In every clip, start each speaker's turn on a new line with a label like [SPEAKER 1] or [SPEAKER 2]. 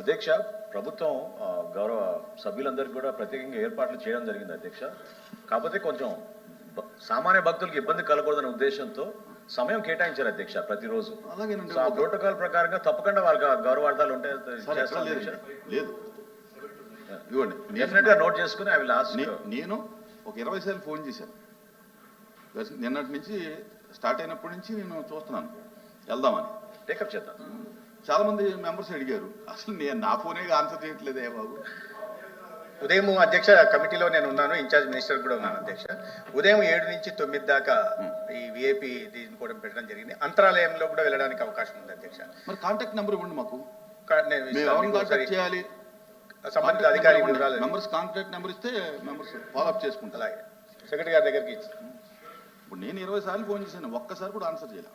[SPEAKER 1] అధ్యక్ష ప్రభుత్వం గౌరవ సభ్యులందరికీ కూడా ప్రత్యేకంగా ఏర్పాట్లు చేయడం జరిగింది అధ్యక్ష. కాకపోతే కొంచెం సామాన్య భక్తులకు ఇబ్బంది కలగకూడదనే ఉద్దేశంతో సమయం కేటాయించారు అధ్యక్ష ప్రతిరోజు. ఆ ప్రోటోకాల్ ప్రకారంగా తప్పకుండా వాళ్ళకి గౌరవార్థాలు ఉంటే
[SPEAKER 2] సార్ ఎక్కడ
[SPEAKER 1] చేస్తాం
[SPEAKER 2] లేదు. ఇవ్వండి.
[SPEAKER 1] నోట్ చేసుకుని అవి లాస్ట్
[SPEAKER 2] నేను ఒక ఇరవై సార్లు ఫోన్ చేశాను. నిన్నటి నుంచి స్టార్ట్ అయినప్పటి నుంచి నేను చూస్తున్నాను. వెళ్దామని.
[SPEAKER 1] టేకప్ చేద్దాం.
[SPEAKER 2] చాలా మంది మెంబర్స్ అడిగారు అసలు నేను నా ఫోనే ఆన్సర్ చేయట్లేదే బాబు.
[SPEAKER 3] ఉదయం అధ్యక్ష కమిటీలో నేను ఉన్నాను ఇన్ఛార్జ్ మినిస్టర్ కూడా ఉన్నాను అధ్యక్ష. ఉదయం ఏడు నుంచి తొమ్మిది దాకా ఈ విఐపి దీన్ని కూడా పెట్టడం జరిగింది. అంతరాలయంలో కూడా వెళ్ళడానికి అవకాశం ఉంది అధ్యక్ష.
[SPEAKER 2] మరి కాంటాక్ట్ నెంబర్ ఇవ్వండి మాకు. చేయాలి?
[SPEAKER 3] సంబంధిత అధికారి వివరాలు.
[SPEAKER 2] మెంబర్స్ కాంటాక్ట్ నెంబర్ ఇస్తే మెంబర్స్ ఫాలో అప్ చేసుకుంటారు.
[SPEAKER 3] అలాగే. సెక్రటరీ గారి దగ్గరికి ఇచ్చి.
[SPEAKER 2] ఇప్పుడు నేను ఇరవై సార్లు ఫోన్ చేశాను ఒక్కసారి కూడా ఆన్సర్ చేయలే.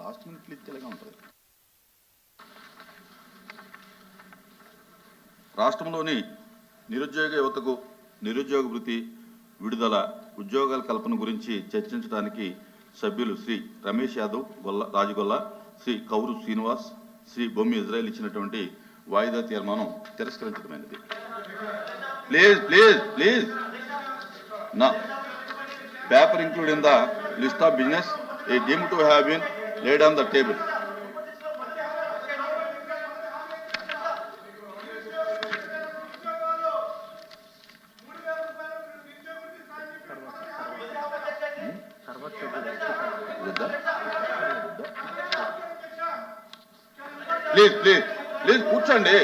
[SPEAKER 2] లాస్ట్ మినిట్ క్లిక్ ఉంటుంది. రాష్ట్రంలోని నిరుద్యోగ యువతకు నిరుద్యోగ వృత్తి విడుదల ఉద్యోగాల కల్పన గురించి చర్చించడానికి సభ్యులు శ్రీ రమేష్ యాదవ్ గొల్ల రాజగొల్ల శ్రీ కౌరు శ్రీనివాస్ శ్రీ బొమ్మి ఇజ్రాయల్ ఇచ్చినటువంటి వాయిదా తీర్మానం తిరస్కరించడమైనది. Please please please. నా paper include in the list of business a deem to have been laid on the table. Please please please కూర్చోండి.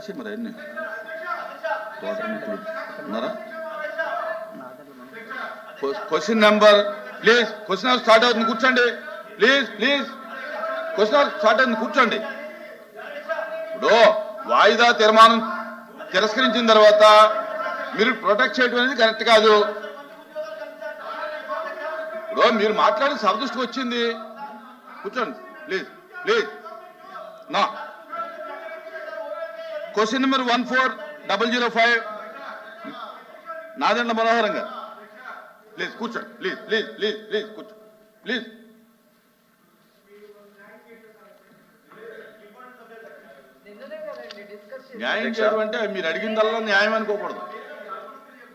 [SPEAKER 2] రాసి మరి అన్ని వాటర్ మిత్రులు ఉన్నారా? Question number please question hour start అవుతుంది. కూర్చోండి. Please please question hour start అవుతుంది. కూర్చోండి. ఇప్పుడు వాయిదా తీర్మానం తిరస్కరించిన తర్వాత మీరు ప్రొటెక్ట్ చేయడం అనేది కరెక్ట్ కాదు. ఇప్పుడు మీరు మాట్లాడి సర్దృష్టికి వచ్చింది. కూర్చోండి. ప్లీజ్ ప్లీజ్ నా question number one four double zero five Nadanda Manoharam గారు. ప్లీజ్ కూర్చోండి ప్లీజ్ ప్లీజ్ ప్లీజ్ ప్లీజ్ కూర్చో. ప్లీజ్ న్యాయం. చేయడం అంటే మీరు అడిగిందల్లా న్యాయం అనుకోకూడదు.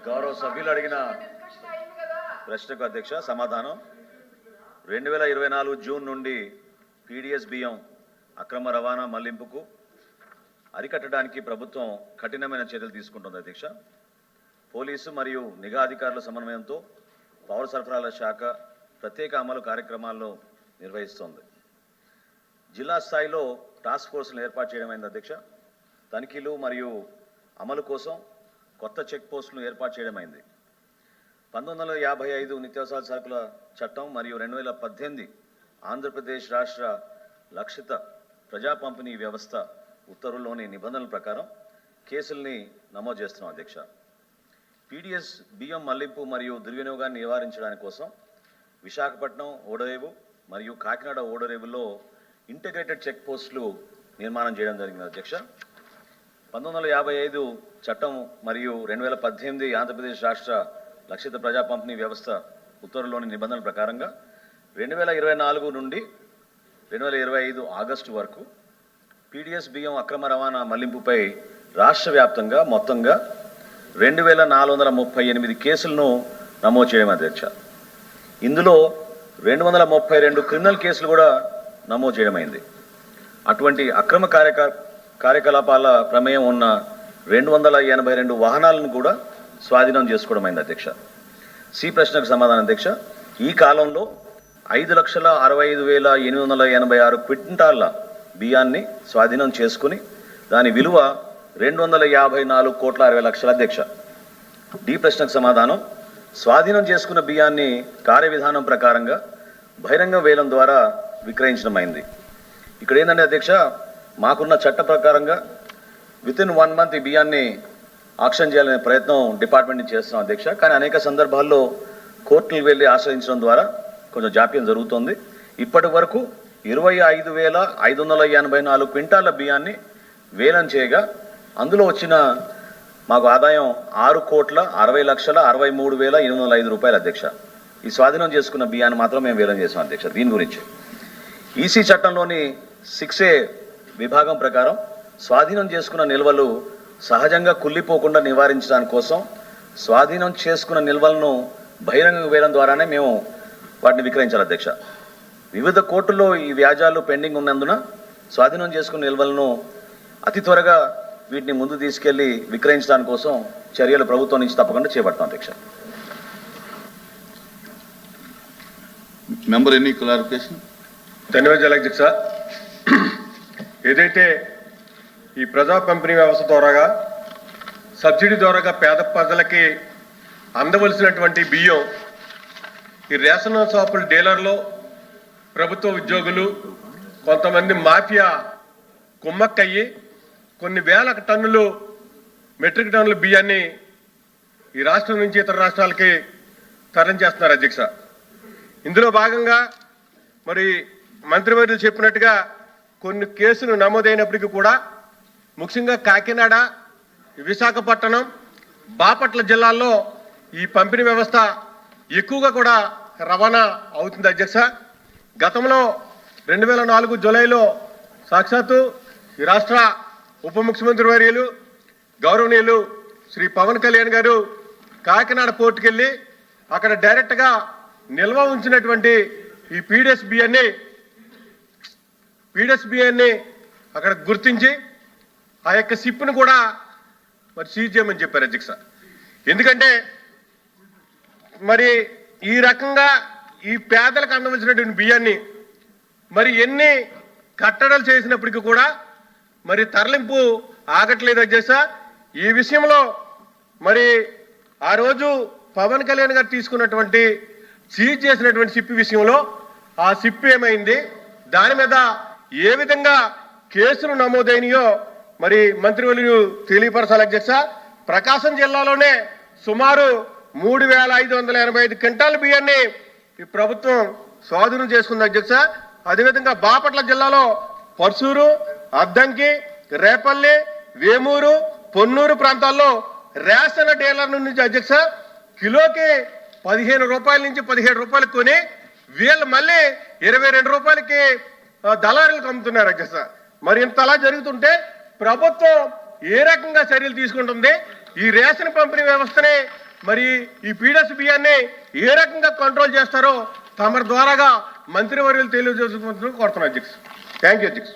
[SPEAKER 1] గౌరవ సభ్యులు అడిగిన ప్రశ్నకు అధ్యక్ష సమాధానం. రెండు వేల ఇరవై నాలుగు జూన్ నుండి పీడిఎస్ బియ్యం అక్రమ రవాణా మళ్ళింపుకు అరికట్టడానికి ప్రభుత్వం కఠినమైన చర్యలు తీసుకుంటుంది అధ్యక్ష. పోలీసు మరియు నిఘా అధికారుల సమన్వయంతో పౌర సరఫరాల శాఖ ప్రత్యేక అమలు కార్యక్రమాల్లో నిర్వహిస్తోంది. జిల్లా స్థాయిలో టాస్క్ ఫోర్స్ను ఏర్పాటు చేయడమైంది అధ్యక్ష. తనిఖీలు మరియు అమలు కోసం కొత్త చెక్ పోస్టులను ఏర్పాటు చేయడమైంది పంతొమ్మిది వందల యాభై ఐదు నిత్యావసర సరుకుల చట్టం మరియు రెండు వేల పద్దెనిమిది ఆంధ్రప్రదేశ్ రాష్ట్ర లక్షిత ప్రజా పంపిణీ వ్యవస్థ ఉత్తర్వుల్లోని నిబంధనల ప్రకారం కేసుల్ని నమోదు చేస్తున్నాం అధ్యక్ష. పీడిఎస్ బియ్యం మళ్ళింపు మరియు దుర్వినియోగాన్ని నివారించడానికి కోసం విశాఖపట్నం ఓడరేవు మరియు కాకినాడ ఓడరేవుల్లో ఇంటిగ్రేటెడ్ చెక్ పోస్టులు నిర్మాణం చేయడం జరిగింది అధ్యక్ష. పంతొమ్మిది వందల యాభై ఐదు చట్టం మరియు రెండు వేల పద్దెనిమిది ఆంధ్రప్రదేశ్ రాష్ట్ర లక్షిత ప్రజా పంపిణీ వ్యవస్థ ఉత్తర్వులోని నిబంధనల ప్రకారంగా రెండు వేల ఇరవై నాలుగు నుండి రెండు వేల ఇరవై ఐదు ఆగస్టు వరకు పీడిఎస్ బియ్యం అక్రమ రవాణా మళ్ళింపుపై రాష్ట్ర వ్యాప్తంగా మొత్తంగా రెండు వేల నాలుగు వందల ముప్పై ఎనిమిది కేసులను నమోదు చేయడం అధ్యక్ష. ఇందులో రెండు వందల ముప్పై రెండు క్రిమినల్ కేసులు కూడా నమోదు చేయడమైంది అటువంటి అక్రమ కార్యక కార్యకలాపాల ప్రమేయం ఉన్న రెండు వందల ఎనభై రెండు వాహనాలను కూడా స్వాధీనం చేసుకోవడమైంది అధ్యక్ష. సి ప్రశ్నకు సమాధానం అధ్యక్ష. ఈ కాలంలో ఐదు లక్షల అరవై ఐదు వేల ఎనిమిది వందల ఎనభై ఆరు క్వింటాళ్ళ బియ్యాన్ని స్వాధీనం చేసుకుని దాని విలువ రెండు వందల యాభై నాలుగు కోట్ల అరవై లక్షల అధ్యక్ష. డి ప్రశ్నకు సమాధానం స్వాధీనం చేసుకున్న బియ్యాన్ని కార్యవిధానం ప్రకారంగా బహిరంగ వేలం ద్వారా విక్రయించడమైంది. ఇక్కడ ఏంటంటే అధ్యక్ష మాకున్న చట్ట ప్రకారంగా విత్ ఇన్ వన్ మంత్ ఈ బియ్యాన్ని ఆక్షన్ చేయాలనే ప్రయత్నం డిపార్ట్మెంట్ నుంచి చేస్తున్నాం అధ్యక్ష కానీ అనేక సందర్భాల్లో కోర్టులు వెళ్ళి ఆశ్రయించడం ద్వారా కొంచెం జాప్యం జరుగుతోంది. ఇప్పటి వరకు ఇరవై ఐదు వేల ఐదు వందల ఎనభై నాలుగు క్వింటాల బియ్యాన్ని వేలం చేయగా అందులో వచ్చిన మాకు ఆదాయం ఆరు కోట్ల అరవై లక్షల అరవై మూడు వేల ఎనిమిది వందల ఐదు రూపాయలు అధ్యక్ష. ఈ స్వాధీనం చేసుకున్న బియ్యాన్ని మాత్రం మేము వేలం చేసాం అధ్యక్ష దీని గురించి. ఈసీ చట్టంలోని సిక్స్ ఏ విభాగం ప్రకారం స్వాధీనం చేసుకున్న నిల్వలు సహజంగా కుళ్ళిపోకుండా నివారించడానికి కోసం స్వాధీనం చేసుకున్న నిల్వలను బహిరంగ వేలం ద్వారానే మేము వాటిని విక్రయించాలి అధ్యక్ష. వివిధ కోర్టుల్లో ఈ వ్యాజాలు పెండింగ్ ఉన్నందున స్వాధీనం చేసుకున్న నిల్వలను అతి త్వరగా వీటిని ముందు తీసుకెళ్ళి విక్రయించడానికి కోసం చర్యలు ప్రభుత్వం నుంచి తప్పకుండా చేపడతాం అధ్యక్ష.
[SPEAKER 2] మెంబర్ ఎనీ క్లారిఫికేషన్
[SPEAKER 4] ధన్యవాదాలు అధ్యక్ష ఏదైతే ఈ ప్రజా పంపిణీ వ్యవస్థ ద్వారాగా సబ్సిడీ ద్వారాగా పేద ప్రజలకి అందవలసినటువంటి బియ్యం ఈ రేషన్ షాపుల డీలర్లు ప్రభుత్వ ఉద్యోగులు కొంతమంది మాఫియా కుమ్మక్కయ్యి కొన్ని వేల టన్నులు మెట్రిక్ టన్నుల బియ్యాన్ని ఈ రాష్ట్రం నుంచి ఇతర రాష్ట్రాలకి తరలించేస్తున్నారు అధ్యక్ష. ఇందులో భాగంగా మరి మంత్రివర్యులు చెప్పినట్టుగా కొన్ని కేసులు నమోదైనప్పటికీ కూడా ముఖ్యంగా కాకినాడ విశాఖపట్నం బాపట్ల జిల్లాల్లో ఈ పంపిణీ వ్యవస్థ ఎక్కువగా కూడా రవాణా అవుతుంది అధ్యక్ష. గతంలో రెండు వేల నాలుగు జూలైలో సాక్షాత్తు ఈ రాష్ట్ర ఉప ముఖ్యమంత్రి వర్యులు గౌరవనీయులు శ్రీ పవన్ కళ్యాణ్ గారు కాకినాడ పోర్టుకెళ్ళి అక్కడ డైరెక్ట్గా నిల్వ ఉంచినటువంటి ఈ పీడిఎస్ బియ్యాన్ని పీడిఎస్ బియ్యాన్ని అక్కడ గుర్తించి ఆ యొక్క సిప్ను కూడా మరి సీజ్ చేయమని చెప్పారు అధ్యక్ష. ఎందుకంటే మరి ఈ రకంగా ఈ పేదలకు అందవలసినటువంటి బియ్యాన్ని మరి ఎన్ని కట్టడలు చేసినప్పటికీ కూడా మరి తరలింపు ఆగట్లేదు అధ్యక్ష. ఈ విషయంలో మరి ఆ రోజు పవన్ కళ్యాణ్ గారు తీసుకున్నటువంటి సీజ్ చేసినటువంటి సిప్పి విషయంలో ఆ సిప్పి ఏమైంది? దాని మీద ఏ విధంగా కేసులు నమోదైనయో మరి మంత్రివర్యులు తెలియపరచాలి అధ్యక్ష. ప్రకాశం జిల్లాలోనే సుమారు మూడు వేల ఐదు వందల ఎనభై ఐదు క్వింటాల బియ్యాన్ని ఈ ప్రభుత్వం స్వాధీనం చేసుకుంది అధ్యక్ష అదేవిధంగా బాపట్ల జిల్లాలో పర్సూరు అద్దంకి రేపల్లి వేమూరు పొన్నూరు ప్రాంతాల్లో రేషన్ డీలర్ నుంచి అధ్యక్ష కిలోకి పదిహేను రూపాయల నుంచి పదిహేడు రూపాయలు కొని వీళ్ళు మళ్ళీ ఇరవై రెండు రూపాయలకి ఆ, దళారులకు అమ్ముతున్నారు అధ్యక్ష మరి ఇంతలా జరుగుతుంటే ప్రభుత్వం ఏ రకంగా చర్యలు తీసుకుంటుంది? ఈ రేషన్ పంపిణీ వ్యవస్థని మరి ఈ పీడస్ బియ్యాన్ని ఏ రకంగా కంట్రోల్ చేస్తారో తమ ద్వారాగా మంత్రివర్యులు తెలియజేసుకుంటున్నారు కోరుతున్నారు అధ్యక్ష థ్యాంక్ యూ అధ్యక్ష